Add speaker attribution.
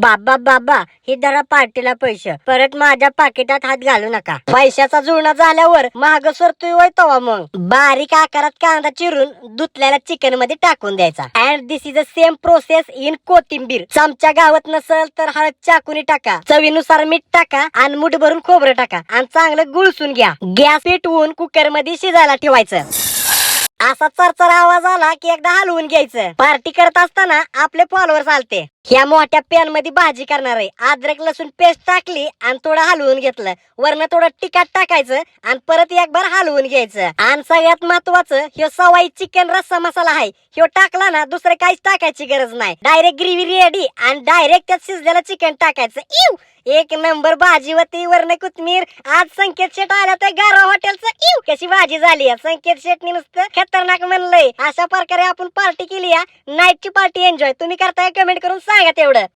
Speaker 1: बाबा बाबा हे धरा पार्टीला पैसे. परत माझ्या पाकिटात हात घालू नका. पैशाचा जुळणा झाल्यावर महाग सरतोय वय तवा मग. बारीक आकारात कांदा चिरून धुतल्याला चिकनमध्ये टाकून द्यायचा. And this is a same process in कोथिंबीर. चमचा गावत नसल तर हळद चाकूनी टाका. चवीनुसार मीठ टाका आणि मुठ भरून खोबरं टाका आणि चांगलं गुळसून घ्या. गॅस पेटवून कुकरमध्ये शिजायला ठेवायचं. असा चरचर आवाज आला की एकदा हलवून घ्यायचं. पार्टी करत असताना आपले फॉलोअर्स आलते. ह्या मोठ्या पॅनमध्ये भाजी करणार आहे. अद्रक लसूण पेस्ट टाकली आणि थोडं हलवून घेतलं. वरनं थोडं तिखट टाकायचं आणि परत एक बार हलवून घ्यायचं. आणि सगळ्यात महत्वाचं ह्यो सवाई चिकन रस्सा मसाला आहे. ह्यो टाकला ना दुसरं काहीच टाकायची गरज नाही. डायरेक्ट ग्रेव्ही रेडी आणि डायरेक्ट त्यात शिजलेलं चिकन टाकायचं. इव! एक नंबर भाजी होती वरण कोथमीर आज संकेत शेट आला तर गारा हॉटेलचं. इव! कशी भाजी झाली आहे. संकेत शेटनी नुसतं खतरनाक म्हणलंय. अशा प्रकारे आपण पार्टी केली नाईटची पार्टी एन्जॉय तुम्ही करताय कमेंट करून सांगा तेवढं.